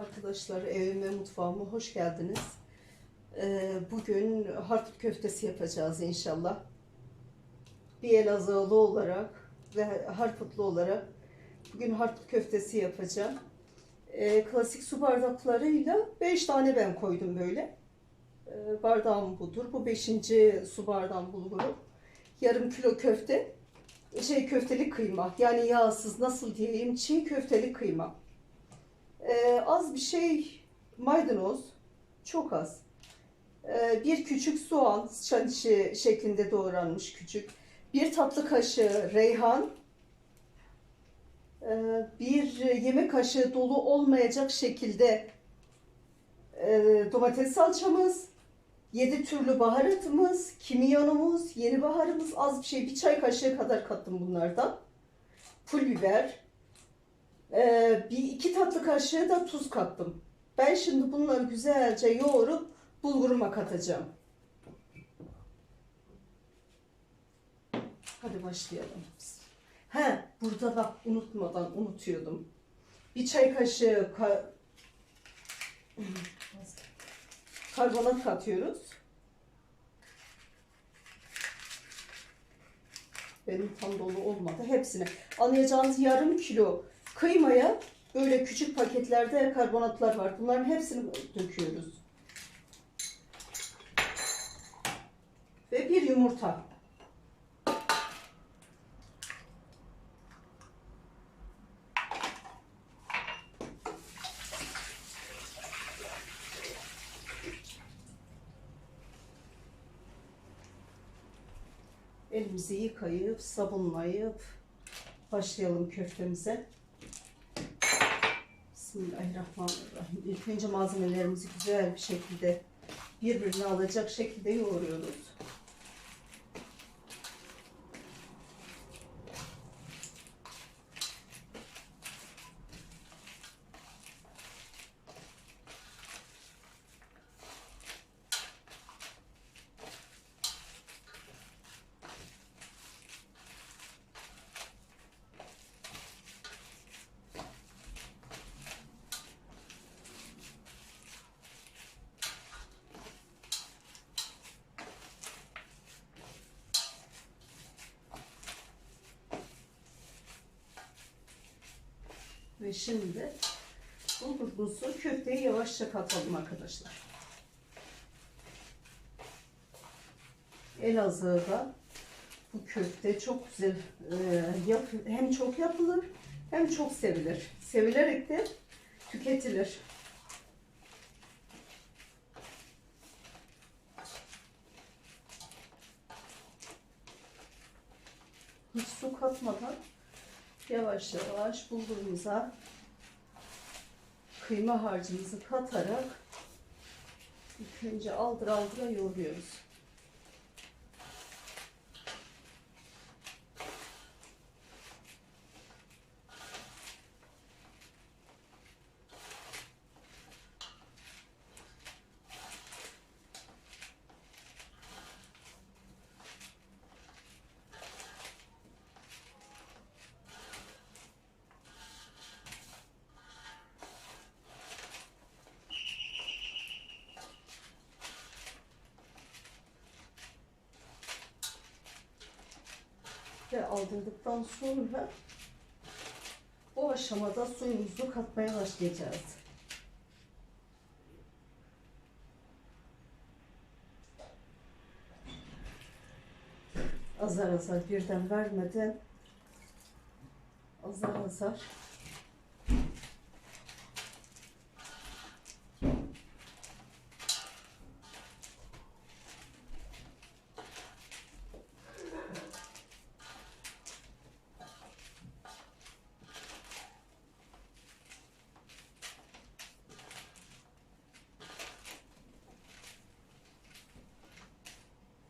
Arkadaşlar evime mutfağıma hoş geldiniz. Ee, bugün harput köftesi yapacağız inşallah. Bir Elazığlı olarak ve harputlu olarak bugün harput köftesi yapacağım. Ee, klasik su bardaklarıyla 5 tane ben koydum böyle. Ee, bardağım budur. Bu 5. su bardağım bulguru. Yarım kilo köfte. Şey köfteli kıyma. Yani yağsız nasıl diyeyim çiğ köfteli kıyma. Ee, az bir şey maydanoz, çok az. Ee, bir küçük soğan, sıçan şeklinde doğranmış küçük. Bir tatlı kaşığı reyhan. Ee, bir yemek kaşığı dolu olmayacak şekilde e, domates salçamız. Yedi türlü baharatımız, kimyonumuz, yeni baharımız az bir şey. Bir çay kaşığı kadar kattım bunlardan. Pul biber, ee, bir iki tatlı kaşığı da tuz kattım. Ben şimdi bunları güzelce yoğurup bulguruma katacağım. Hadi başlayalım. He, burada bak unutmadan unutuyordum. Bir çay kaşığı ka- karbonat katıyoruz. Benim tam dolu olmadı. Hepsini. Anlayacağınız yarım kilo kıymaya böyle küçük paketlerde karbonatlar var. Bunların hepsini döküyoruz. Ve bir yumurta. Elimizi yıkayıp sabunlayıp başlayalım köftemize. Bismillahirrahmanirrahim. İlk önce malzemelerimizi güzel bir şekilde birbirine alacak şekilde yoğuruyoruz. Ve şimdi bulgurumuzu köfteye yavaşça katalım arkadaşlar. Elazığ'da bu köfte çok güzel e, hem çok yapılır hem çok sevilir. Sevilerek de tüketilir. Hiç su katmadan yavaş yavaş bulgurumuza kıyma harcımızı katarak ilk önce aldır aldıra yoğuruyoruz. Ve aldırdıktan sonra bu aşamada suyumuzu katmaya başlayacağız. Azar azar birden vermeden azar azar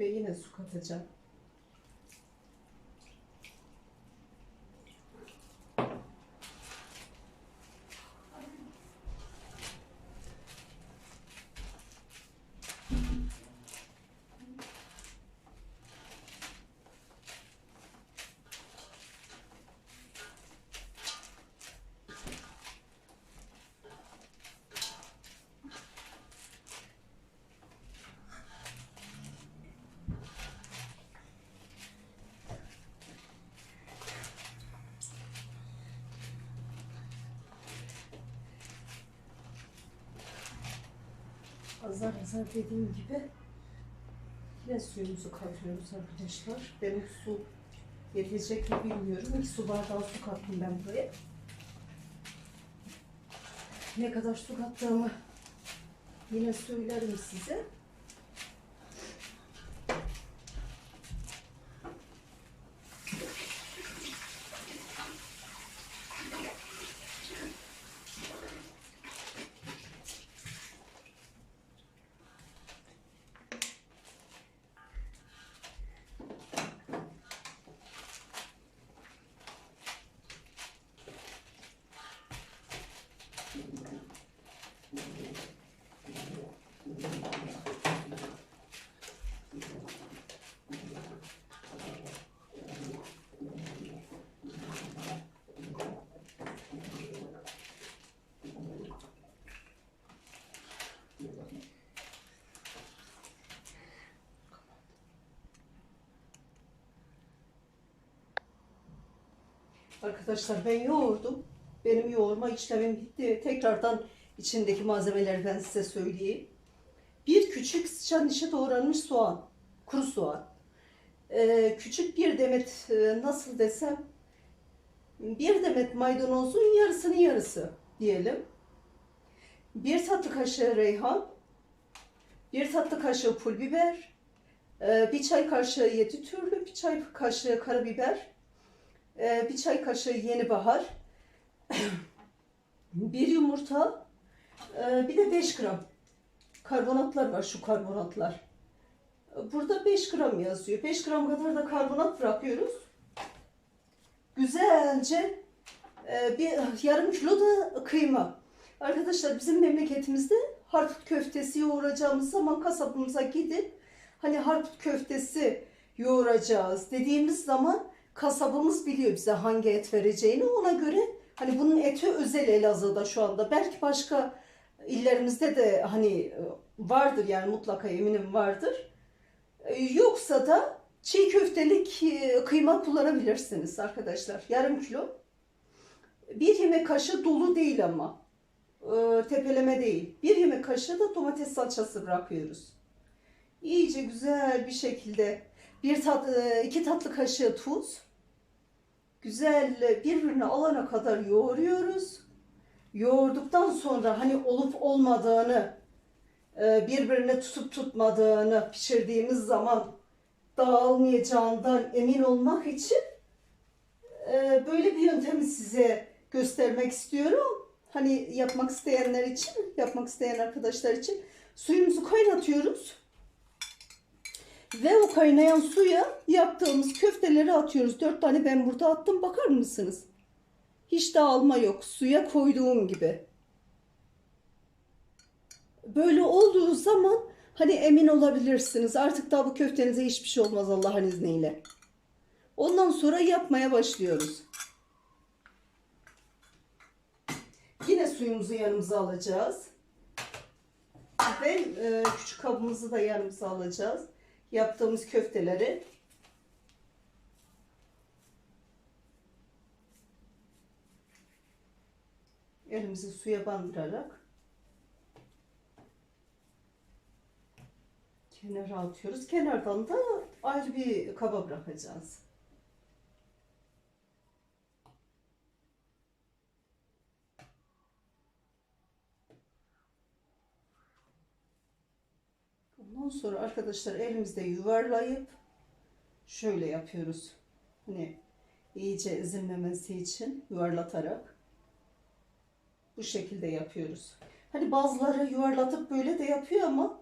ve yine Azar azar dediğim gibi yine suyumuzu katıyoruz arkadaşlar. Benim su yetecek mi bilmiyorum. İki su bardağı su kattım ben buraya. Ne kadar su kattığımı yine söylerim size. Arkadaşlar ben yoğurdum. Benim yoğurma işlemim bitti. Tekrardan içindeki malzemeleri ben size söyleyeyim. Bir küçük sıçan dişe doğranmış soğan. Kuru soğan. Ee, küçük bir demet e, nasıl desem bir demet maydanozun yarısının yarısı diyelim. Bir tatlı kaşığı reyhan. Bir tatlı kaşığı pul biber. e, Bir çay kaşığı yedi türlü. Bir çay kaşığı karabiber. Ee, bir çay kaşığı yeni bahar, bir yumurta, ee, bir de 5 gram karbonatlar var şu karbonatlar. Burada 5 gram yazıyor. 5 gram kadar da karbonat bırakıyoruz. Güzelce e, bir yarım kilo da kıyma. Arkadaşlar bizim memleketimizde harput köftesi yoğuracağımız zaman kasabımıza gidip hani harput köftesi yoğuracağız dediğimiz zaman kasabımız biliyor bize hangi et vereceğini. Ona göre hani bunun eti özel Elazığ'da şu anda. Belki başka illerimizde de hani vardır yani mutlaka eminim vardır. E, Yoksa da çiğ köftelik e, kıyma kullanabilirsiniz arkadaşlar. Yarım kilo. Bir yemek kaşığı dolu değil ama. E, Tepeleme değil. Bir yemek kaşığı da domates salçası bırakıyoruz. İyice güzel bir şekilde bir tat, e, iki tatlı kaşığı tuz. Güzel birbirine alana kadar yoğuruyoruz. Yoğurduktan sonra hani olup olmadığını, e, birbirine tutup tutmadığını pişirdiğimiz zaman dağılmayacağından emin olmak için e, böyle bir yöntemi size göstermek istiyorum. Hani yapmak isteyenler için, yapmak isteyen arkadaşlar için suyumuzu kaynatıyoruz. Ve o kaynayan suya yaptığımız köfteleri atıyoruz. Dört tane ben burada attım. Bakar mısınız? Hiç dağılma yok. Suya koyduğum gibi. Böyle olduğu zaman hani emin olabilirsiniz. Artık daha bu köftenize hiçbir şey olmaz Allah'ın izniyle. Ondan sonra yapmaya başlıyoruz. Yine suyumuzu yanımıza alacağız. Ve e, küçük kabımızı da yanımıza alacağız yaptığımız köfteleri elimizi suya bandırarak kenara atıyoruz. Kenardan da ayrı bir kaba bırakacağız. Ondan sonra arkadaşlar elimizde yuvarlayıp şöyle yapıyoruz. Hani iyice ezilmemesi için yuvarlatarak bu şekilde yapıyoruz. Hani bazıları yuvarlatıp böyle de yapıyor ama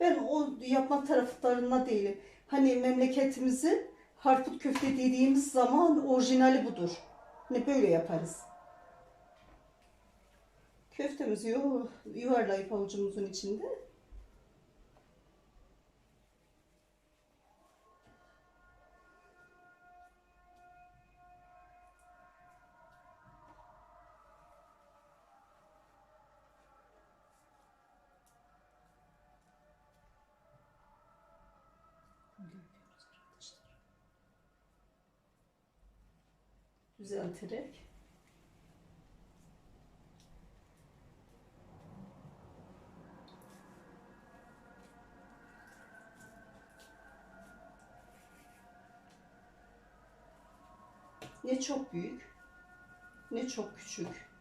ben o yapma taraftarında değilim. Hani memleketimizin harput köfte dediğimiz zaman orijinali budur. Hani böyle yaparız. Köftemizi yu- yuvarlayıp avucumuzun içinde yapıyoruz arkadaşlar. Düzelterek. Ne çok büyük ne çok küçük.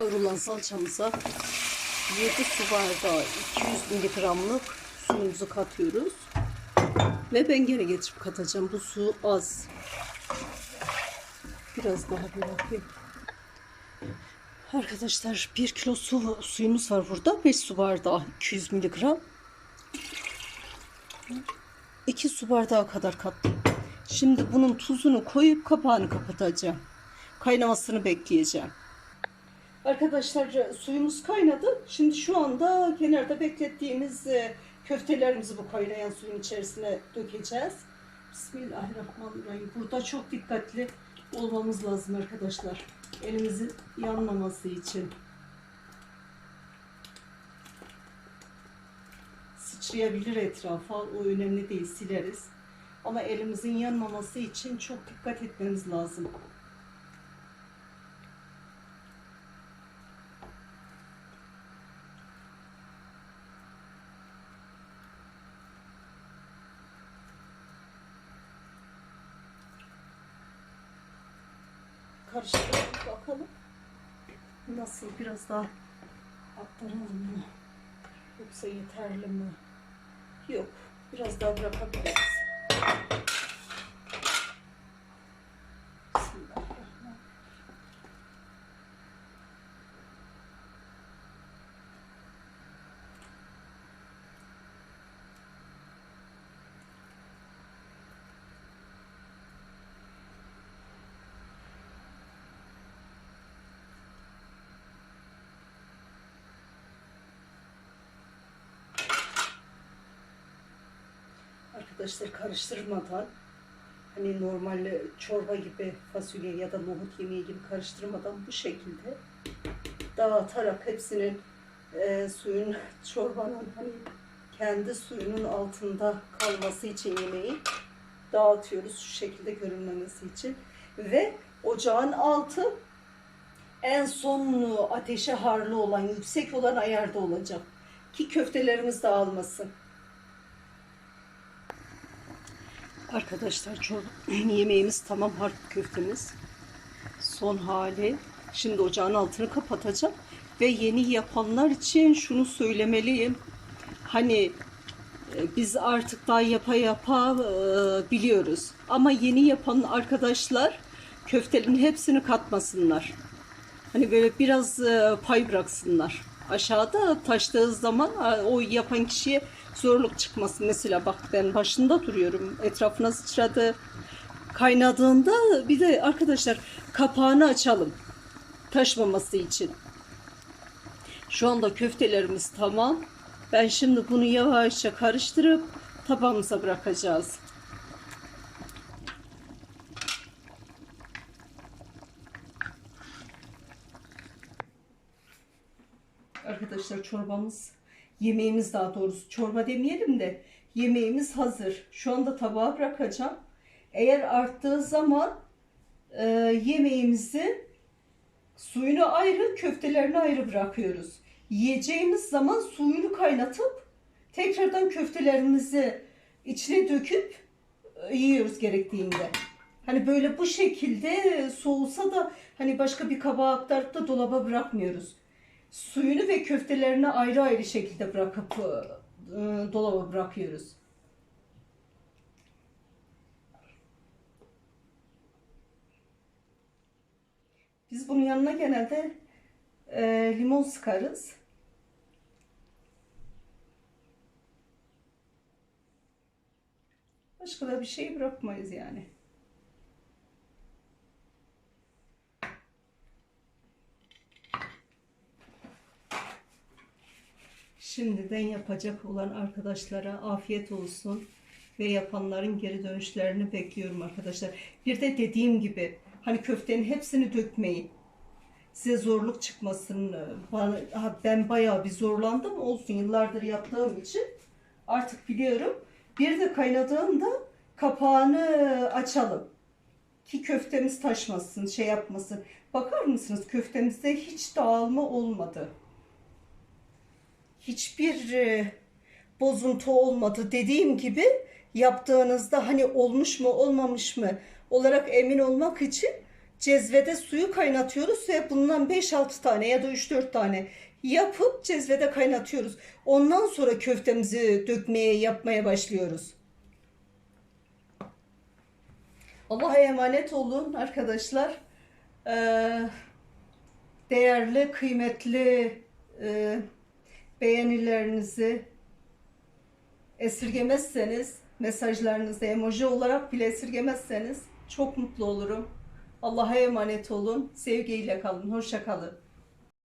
Kavrulan salçamıza 7 su bardağı 200 miligramlık suyumuzu katıyoruz. Ve ben gene getirip katacağım. Bu su az. Biraz daha bir bakayım. Arkadaşlar 1 kilo su, suyumuz var burada. 5 su bardağı 200 miligram. 2 su bardağı kadar kattım. Şimdi bunun tuzunu koyup kapağını kapatacağım. Kaynamasını bekleyeceğim. Arkadaşlar suyumuz kaynadı. Şimdi şu anda kenarda beklettiğimiz e, köftelerimizi bu kaynayan suyun içerisine dökeceğiz. Bismillahirrahmanirrahim. Burada çok dikkatli olmamız lazım arkadaşlar. Elimizin yanmaması için. Sıçrayabilir etrafa. O önemli değil. Sileriz. Ama elimizin yanmaması için çok dikkat etmemiz lazım. Biraz daha aktaralım mı? Yoksa yeterli mi? Yok. Biraz daha bırakabiliriz. Bismillahirrahmanirrahim. Arkadaşlar karıştırmadan hani normal çorba gibi fasulye ya da nohut yemeği gibi karıştırmadan bu şekilde dağıtarak hepsinin e, suyun çorbanın hani kendi suyunun altında kalması için yemeği dağıtıyoruz şu şekilde görünmemesi için ve ocağın altı en son ateşe harlı olan yüksek olan ayarda olacak ki köftelerimiz dağılmasın. Arkadaşlar yemeğimiz tamam harp köftemiz. Son hali. Şimdi ocağın altını kapatacağım. Ve yeni yapanlar için şunu söylemeliyim. Hani e, biz artık daha yapa yapa e, biliyoruz. Ama yeni yapan arkadaşlar köftelerin hepsini katmasınlar. Hani böyle biraz e, pay bıraksınlar. Aşağıda taştığı zaman o yapan kişiye zorluk çıkmasın. Mesela bak ben başında duruyorum. Etrafına sıçradı. Kaynadığında bir de arkadaşlar kapağını açalım. Taşmaması için. Şu anda köftelerimiz tamam. Ben şimdi bunu yavaşça karıştırıp tabağımıza bırakacağız. Arkadaşlar çorbamız, yemeğimiz daha doğrusu çorba demeyelim de yemeğimiz hazır. Şu anda tabağa bırakacağım. Eğer arttığı zaman e, yemeğimizi suyunu ayrı, köftelerini ayrı bırakıyoruz. Yiyeceğimiz zaman suyunu kaynatıp tekrardan köftelerimizi içine döküp e, yiyoruz gerektiğinde. Hani böyle bu şekilde soğusa da hani başka bir kabağa aktarıp da dolaba bırakmıyoruz suyunu ve köftelerini ayrı ayrı şekilde bırakıp e, dolaba bırakıyoruz. Biz bunun yanına genelde e, limon sıkarız. Başka da bir şey bırakmayız yani. Şimdiden yapacak olan arkadaşlara afiyet olsun ve yapanların geri dönüşlerini bekliyorum arkadaşlar. Bir de dediğim gibi hani köftenin hepsini dökmeyin. Size zorluk çıkmasın. Ben bayağı bir zorlandım olsun yıllardır yaptığım için. Artık biliyorum. Bir de kaynadığında kapağını açalım. Ki köftemiz taşmasın, şey yapmasın. Bakar mısınız köftemizde hiç dağılma olmadı. Hiçbir e, bozuntu olmadı. Dediğim gibi yaptığınızda hani olmuş mu olmamış mı olarak emin olmak için cezvede suyu kaynatıyoruz ve bundan 5-6 tane ya da 3-4 tane yapıp cezvede kaynatıyoruz. Ondan sonra köftemizi dökmeye yapmaya başlıyoruz. Allah'a emanet olun arkadaşlar. Ee, değerli, kıymetli e, beğenilerinizi esirgemezseniz, mesajlarınızı emoji olarak bile esirgemezseniz çok mutlu olurum. Allah'a emanet olun. Sevgiyle kalın. Hoşça kalın.